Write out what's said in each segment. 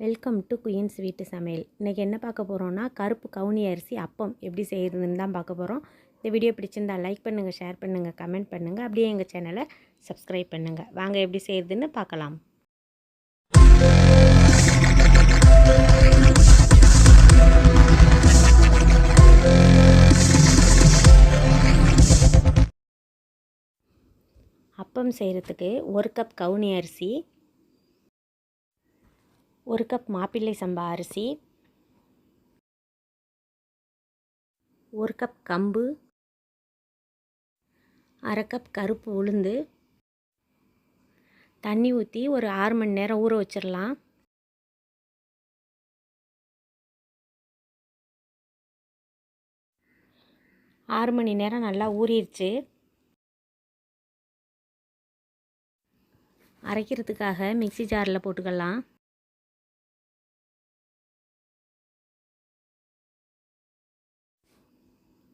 Welcome to queens வீட்டு சமையல் இன்றைக்கி என்ன பார்க்க போகிறோன்னா கருப்பு கவுனி அரிசி அப்பம் எப்படி செய்கிறதுன்னு தான் பார்க்க போகிறோம் இந்த வீடியோ பிடிச்சிருந்தா லைக் பண்ணுங்கள் ஷேர் பண்ணுங்கள் கமெண்ட் பண்ணுங்கள் அப்படியே எங்கள் சேனலை சப்ஸ்கிரைப் பண்ணுங்கள் வாங்க எப்படி செய்கிறதுன்னு பார்க்கலாம். அப்பம் செய்கிறதுக்கு ஒரு கப் கவுனி அரிசி ஒரு கப் மாப்பிள்ளை சம்பா அரிசி ஒரு கப் கம்பு அரை கப் கருப்பு உளுந்து தண்ணி ஊற்றி ஒரு ஆறு மணி நேரம் ஊற வச்சிடலாம் ஆறு மணி நேரம் நல்லா ஊறிடுச்சு அரைக்கிறதுக்காக மிக்சி ஜாரில் போட்டுக்கலாம்.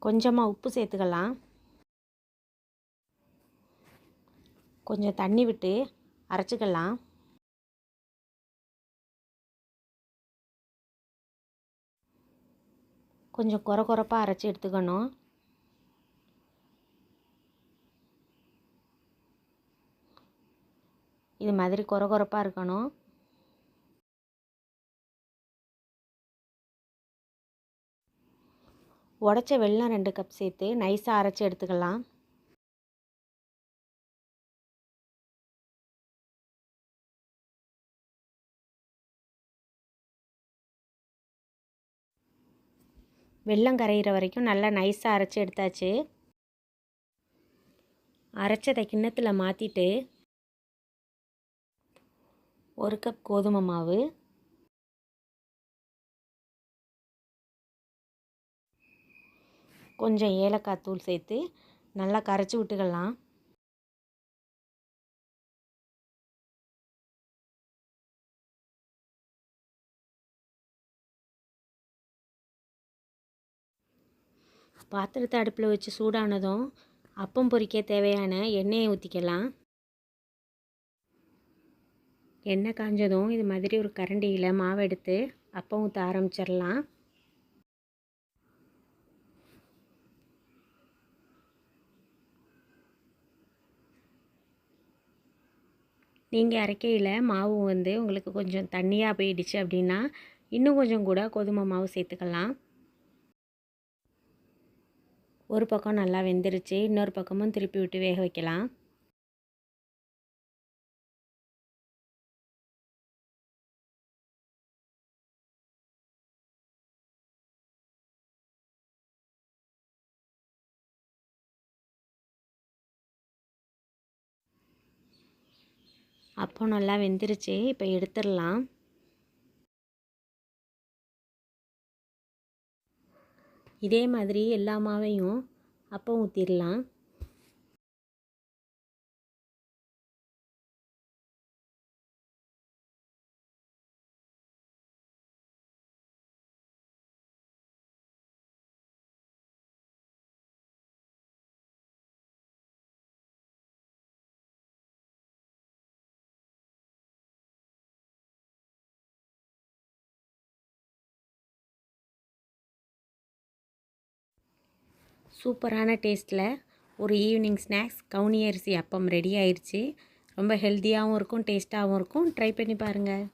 கொஞ்சமாக உப்பு சேர்த்துக்கலாம். கொஞ்சம் தண்ணி விட்டு அரைச்சிக்கலாம். கொஞ்சம் குறை குறைப்பாக அரைச்சி எடுத்துக்கணும். இது மாதிரி குறை குறைப்பாக இருக்கணும். உடச்ச வெள்ளம் ரெண்டு கப் சேர்த்து நைஸாக அரைச்சி எடுத்துக்கலாம். வெல்லம் கரையிற வரைக்கும் நல்லா நைஸாக அரைச்சி எடுத்தாச்சு. அரைச்சதை கிண்ணத்தில் மாற்றிட்டு ஒரு கப் கோதுமை மாவு கொஞ்சம் ஏலக்காய் தூள் சேர்த்து நல்லா கரைச்சி விட்டுக்கலாம். பாத்திரத்தை அடுப்பில் வச்சு சூடானதும் அப்பம் பொரிக்க தேவையான எண்ணெயை ஊற்றிக்கலாம் எண்ணெய் காஞ்சதும் இது மாதிரி ஒரு கரண்டியில் மாவு எடுத்து அப்பம் ஊற்ற ஆரம்பிச்சிடலாம். நீங்கள் அரைக்கையில் மாவு வந்து உங்களுக்கு கொஞ்சம் தண்ணியாக போயிடுச்சு அப்படின்னா இன்னும் கொஞ்சம் கூட கோதுமை மாவு சேர்த்துக்கலாம். ஒரு பக்கம் நல்லா வெந்துருச்சு இன்னொரு பக்கமும் திருப்பி விட்டு வேக வைக்கலாம். அப்போ நல்லா வெந்துருச்சு. இப்போ எடுத்துடலாம். இதே மாதிரி எல்லா மாவையும் அப்போ ஊற்றிடலாம் சூப்பரான டேஸ்ட்டில் ஒரு ஈவினிங் ஸ்நாக்ஸ் கவுனி அரிசி அப்பம் ரெடி ஆயிடுச்சு ரொம்ப ஹெல்த்தியாகவும் இருக்கும் டேஸ்ட்டாகவும் இருக்கும். ட்ரை பண்ணி பாருங்கள்